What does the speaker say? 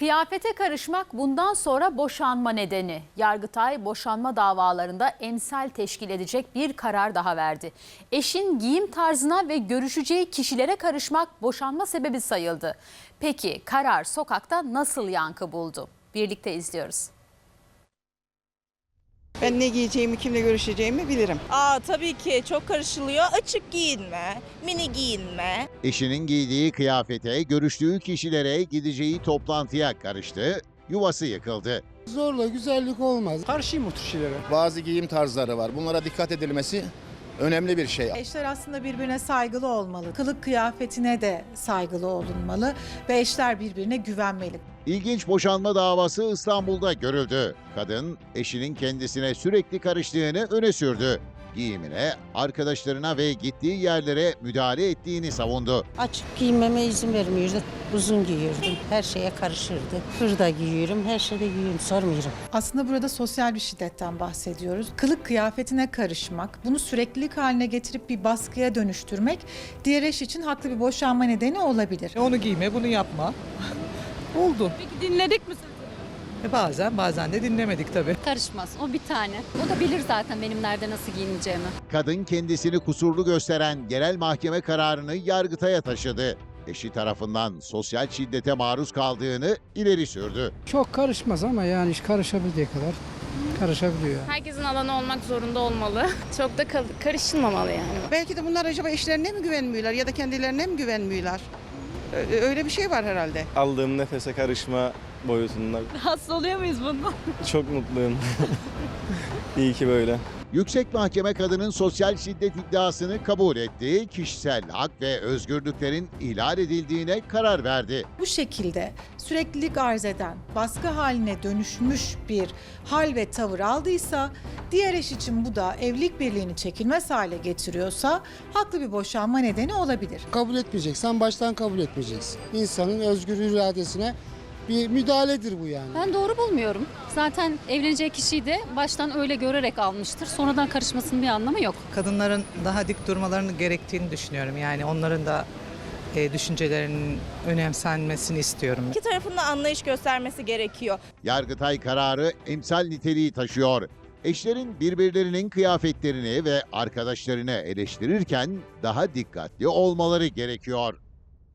Kıyafete karışmak bundan sonra boşanma nedeni. Yargıtay boşanma davalarında emsal teşkil edecek bir karar daha verdi. Eşin giyim tarzına ve görüşeceği kişilere karışmak boşanma sebebi sayıldı. Peki karar sokakta nasıl yankı buldu? Birlikte izliyoruz. Ben ne giyeceğimi, kimle görüşeceğimi bilirim. Aa tabii ki çok karışılıyor. Açık giyinme, mini giyinme. Eşinin giydiği kıyafete, görüştüğü kişilere, gideceği toplantıya karıştı, yuvası yıkıldı. Zorla güzellik olmaz. Karşıyım bu tür şeylere. Bazı giyim tarzları var. Bunlara dikkat edilmesi önemli bir şey. Eşler aslında birbirine saygılı olmalı. Kılık kıyafetine de saygılı olunmalı ve eşler birbirine güvenmeli. İlginç boşanma davası İstanbul'da görüldü. Kadın, eşinin kendisine sürekli karıştığını öne sürdü. Giyimine, arkadaşlarına ve gittiği yerlere müdahale ettiğini savundu. Açık giyinmeme izin vermiyordu. Uzun giyiyordum. Her şeye karışırdı. Hırda giyiyorum, her şeyde giyiyorum, sormuyorum. Aslında burada sosyal bir şiddetten bahsediyoruz. Kılık kıyafetine karışmak, bunu süreklilik haline getirip bir baskıya dönüştürmek diğer eş için haklı bir boşanma nedeni olabilir. Onu giyme, bunu yapma. Oldu. Peki dinledik mi sözünü? E bazen, bazen de dinlemedik tabii. Karışmaz. O bir tane. O da bilir zaten benim nerede nasıl giyineceğimi. Kadın kendisini kusurlu gösteren genel mahkeme kararını Yargıtay'a taşıdı. Eşi tarafından sosyal şiddete maruz kaldığını ileri sürdü. Çok karışmaz ama yani iş karışabildiği kadar karışabiliyor. Herkesin alanı olmak zorunda olmalı. Çok da kal- karışılmamalı yani. Belki de bunlar acaba eşlerine mi güvenmiyorlar ya da kendilerine mi güvenmiyorlar? Öyle bir şey var herhalde. aldığım nefese karışma boyutunda. Rahatsız oluyor muyuz bundan? Çok mutluyum. İyi ki böyle. Yüksek Mahkeme kadının sosyal şiddet iddiasını kabul etti, kişisel hak ve özgürlüklerin ihlal edildiğine karar verdi. Bu şekilde süreklilik arz eden, baskı haline dönüşmüş bir hal ve tavır aldıysa, diğer eş için bu da evlilik birliğini çekilmez hale getiriyorsa haklı bir boşanma nedeni olabilir. Kabul etmeyeceksen baştan kabul etmeyeceksin. İnsanın özgür iradesine bir müdahaledir bu yani. Ben doğru bulmuyorum. Zaten evleneceği kişiyi de baştan öyle görerek almıştır. Sonradan karışmasının bir anlamı yok. Kadınların daha dik durmalarını gerektiğini düşünüyorum. Yani onların da e, düşüncelerinin önemsenmesini istiyorum. İki tarafın da anlayış göstermesi gerekiyor. Yargıtay kararı emsal niteliği taşıyor. Eşlerin birbirlerinin kıyafetlerini ve arkadaşlarını eleştirirken daha dikkatli olmaları gerekiyor.